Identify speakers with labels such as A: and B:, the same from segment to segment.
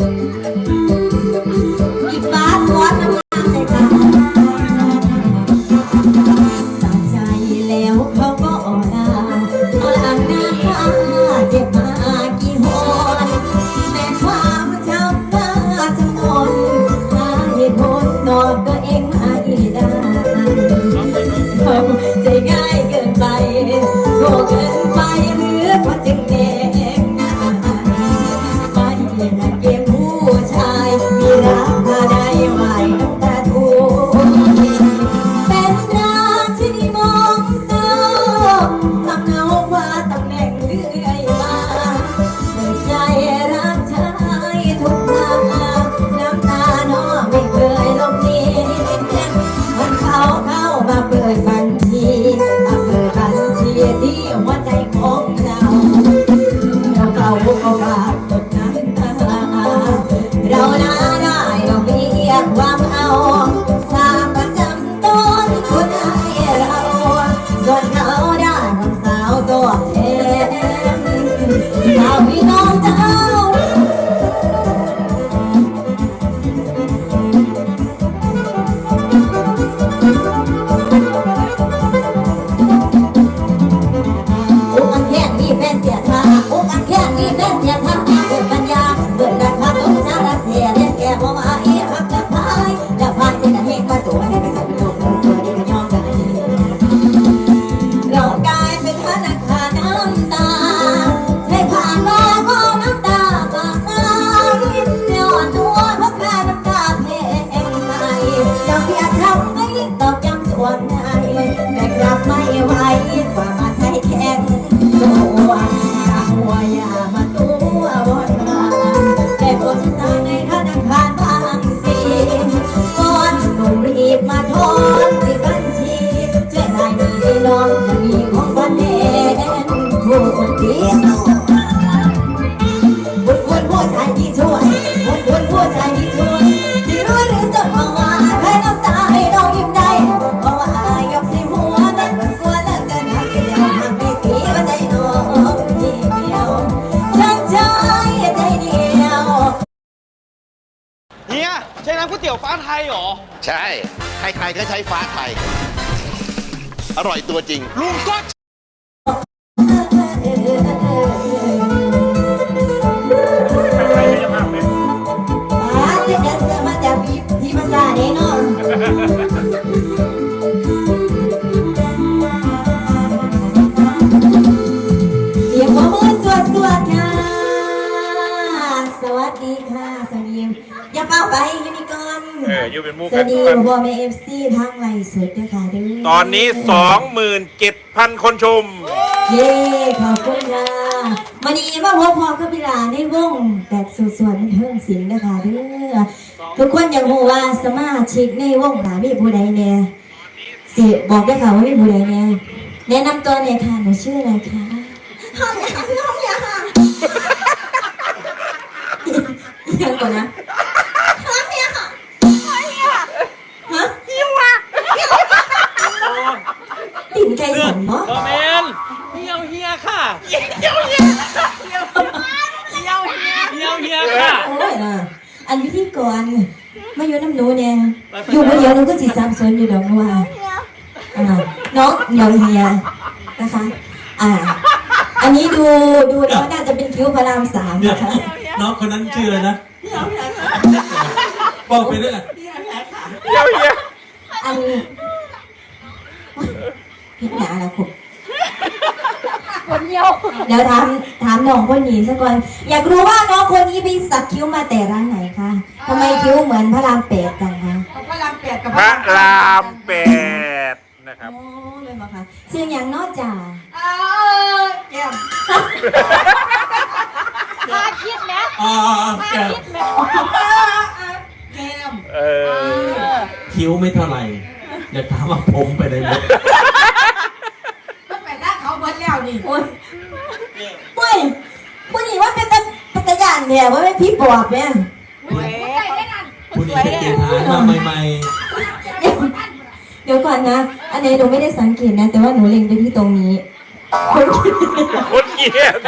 A: อี ไม่ไหวกว่ามันไทยแข็งตัว ยใช้น้ำก๋วยเตี๋
B: ยวฟ้าไทยเหรอ
C: ใช่ ใครๆก็ใช้ฟ้าไทย อร่อยตัวจริง
B: ลุงก็
A: อออยู่เป็น
D: หมู่
A: สวัสดี
D: กัน
A: พ่อแม่เอฟซีทางไลฟ์สดด้วยค่ะเด้วย
D: ตอนนี้27,000คนชม
A: เย้ขอบคุณค่ะวันนี้มาพบพอกับพิลาในวงแต่ส่วนส่วนมันเทิงศิลป์นะคะเด้อทุกคนอยากรู้ว่าสมาชิกในวงหามีผู้ใดเนี่ยสิบอกได้ค่ะว่ามีผู้ใดเนี่ยแนะนำตัวหน่อยค่ะหนูชื่ออะไรคะห้องยาห้องยายังก่อนนะ
B: มา
A: อยู่น้ำหนูเนี่ยอยู่มาเดียวหนูก็สิสามสนอยู่ดอกนัวอ่าน้องเหนียวเฮียนะคะ อ่า อันนี้ดูดูแล้วน่าจะเป็นคิ้วพระรามสาม
E: เนี่ย
A: นะคะ
E: น้องคนนั้นชื่ออะไรนะบอกไปด้วย
D: เดี๋ยวเฮีย
A: อันพิจารณาคุณเดี๋ยวถามถามน้องคนนี้สักก่อน อยากรู้ว่าน้องคนนี้ไปสักคิ้วมาแต่ร้านไหนคะ ทำไมคิ้วเหมือนพระรามแปดกันคะ
D: พระรามแปดนะครับ
A: โอ้เลยมาค่ะซึ่งอย่างนอกจาก
E: อ๋อแก
D: เออ
E: คิ้วไม่เท่าไหร่อยากถามว่าผมไปไหนหมด
A: โอ้ยเฮ้ยผู้หญิงว่าเป็นตะเป็นตะยานเนี่ยว่าเป็นพี่ปอบเนี่ย
E: คุณนี่เป็นเกียรติหามาใหม่
A: เดี๋ยวเดี๋ยวก่อนนะ อันนี้หนูไม่ได้สังเกตนะ แต่ว่าหนูเล็งไปที่ตรงนี้คนคิด
D: คนเกียรติ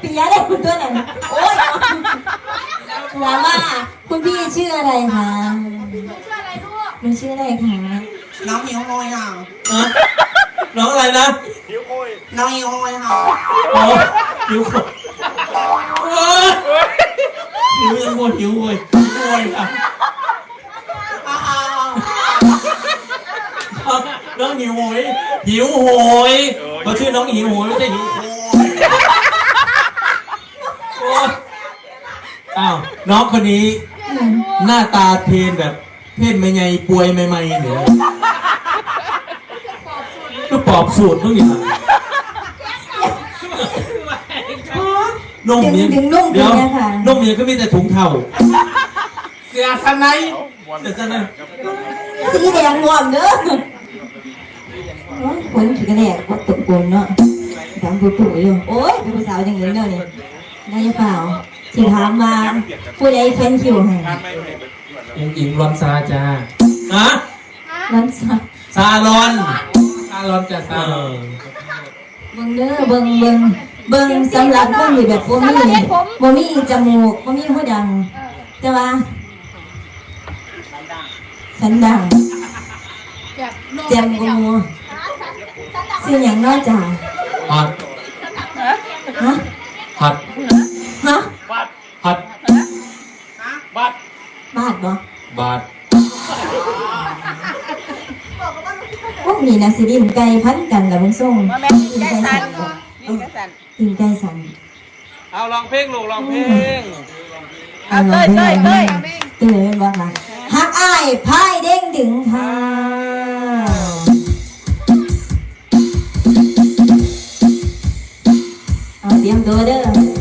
A: ปิยะได้คุณตัวไหนโอ๊ยถามว่าคุณพี่ชื่ออะไรคะหนูชื่ออะไรคะ
E: น้องหิวโหยค่ะ
B: น้องอะไรนะ
E: น้องหิวโหยค่ะ
B: โอ้หิวคนโอ้ยหิวยังโวยหิวโวยโวยอะ
E: อ้าว
B: เอาน้องหิวโหยหิวโหยเขาชื่อน้องหิวโหยไม่ใช่หิวโหยโอ้ยอ้าวน้องคนนี้ หน้าตาเทรนแบบเทรนไม่ไงป่วยไม่ไม่เนี่ยก็ป อบสูตรต้องอย่างนมเมีย
A: ดึงนุ่ม
B: เดี๋ยว
A: เนี่ยค่ะ
B: นมเมียก็มีแต่ถุงเท่าเสียสไนป์เสียสไนป์
A: สีแดงงอมเด้อโอ้ยคนขี้กระแดกวัดตกโกนเนาะถามผู้ปู่อยู่โอ้ยเป็นผู้สาวจังเลยเนาะนี่ได้ยังเปล่าสิถามมาผู้ใดเค้นคิวให้
B: ยังอิงรอนซาจ้าฮะ
A: มันสา
B: ซาลอน ซาลอนจ้าซาลอน
A: เบิ่งเด้อเบิ่งเบิ่งเบิ่งสำหรับคนที่แบบบ่มีบ่มีจมูกบ่มีหูดัง แต่ว่าสันดังเจ็มกูซื้อหยังน้อยจ้า
B: ฮอต
A: ฮะ
B: ฮอต
A: ฮะ
B: ฮอต
A: บาทบ่
B: บาท
A: พวก นี้นะสิดินไก่พันกันล่ะมึงส่ง
E: มาแม่กินไก่สันกินไก่สัน
A: ดินไก่สัน
B: เอาลองเพลงลูกลองเพลง
A: เอาลองเต้ยเต้ยเต้ยเป็นบ่คะฮักอ้ายพายเด้งดึงค่ะเอาเตรียมตัวเด้อ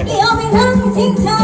A: 你要变成行星